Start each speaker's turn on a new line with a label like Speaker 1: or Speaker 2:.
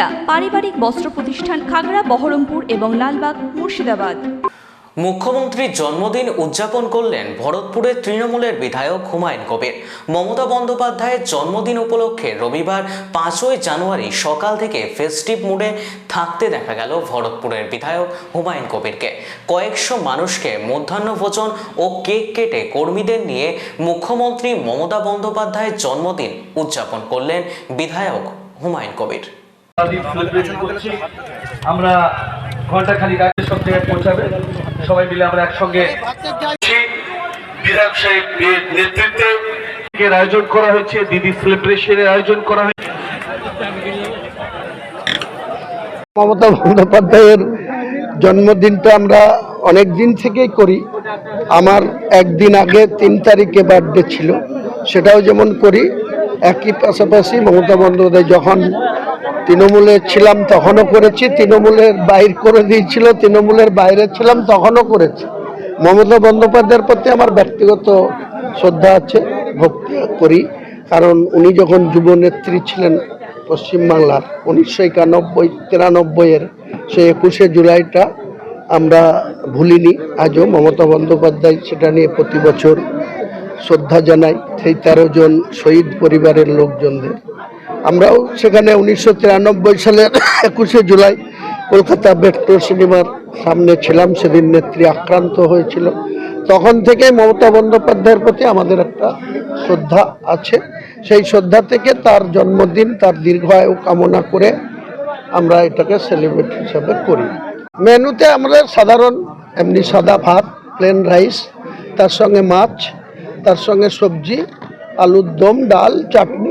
Speaker 1: সুনিতা পারিবারিক বস্ত্র প্রতিষ্ঠান খাগড়া, বহরমপুর এবং লালবাগ, মুর্শিদাবাদ।
Speaker 2: মুখ্যমন্ত্রীর জন্মদিন উদযাপন করলেন ভরতপুরের তৃণমূলের বিধায়ক হুমায়ুন কবির। মমতা বন্দ্যোপাধ্যায়ের জন্মদিন উপলক্ষে রবিবার পাঁচই জানুয়ারি সকাল থেকে ফেস্টিভ মুডে থাকতে দেখা গেল ভরতপুরের বিধায়ক হুমায়ুন কবিরকে। কয়েকশো মানুষকে মধ্যাহ্নভোজন ও কেক কেটে কর্মীদের নিয়ে মুখ্যমন্ত্রী মমতা বন্দ্যোপাধ্যায়ের জন্মদিন উদযাপন করলেন বিধায়ক হুমায়ুন কবির।
Speaker 3: আমরা ঘণ্টা সব জায়গায় পৌঁছাবে। সবাই মিলে আমরা একসঙ্গে বিধায়ক নেতৃত্বে আয়োজন করা হয়েছে, দিদি সেলিব্রেশনের আয়োজন করা হয়েছে।
Speaker 4: মমতা বন্দ্যোপাধ্যায়ের জন্মদিনটা আমরা অনেক দিন থেকেই করি। আমার একদিন আগে তিন তারিখে বার্থডে ছিল। সেটাও যেমন করি, একই পাশাপাশি মমতা বন্দ্যোপাধ্যায় যখন তৃণমূলে ছিলাম তখনও করেছি, তৃণমূলের বাইর করে দিয়েছিল, তৃণমূলের বাইরে ছিলাম তখনও করেছি। মমতা বন্দ্যোপাধ্যায়ের প্রতি আমার ব্যক্তিগত শ্রদ্ধা আছে ভক্তি করি। কারণ উনি যখন যুবনেত্রী ছিলেন পশ্চিমবাংলার উনিশশো একানব্বই তিরানব্বইয়ের সেই একুশে জুলাইটা আমরা ভুলিনি, আজও মমতা বন্দ্যোপাধ্যায় সেটা নিয়ে প্রতি বছর শ্রদ্ধা জানাই। সেই তেরো জন শহীদ পরিবারের লোকজনদের। আমরাও সেখানে উনিশশো তিরানব্বই সালের একুশে জুলাই কলকাতা মেট্রো সিনেমার সামনে ছিলাম, সেদিন নেত্রী আক্রান্ত হয়েছিল। তখন থেকে মমতা বন্দ্যোপাধ্যায়ের প্রতি আমাদের একটা শ্রদ্ধা আছে। সেই শ্রদ্ধা থেকে তার জন্মদিন, তার দীর্ঘায়ু কামনা করে আমরা এটাকে সেলিব্রেট হিসাবে করি। মেনুতে আমাদের সাধারণ, এমনি সাদা ভাত প্লেন রাইস তার সঙ্গে মাছ, তার সঙ্গে সবজি, আলুর দম, ডাল, চাটনি।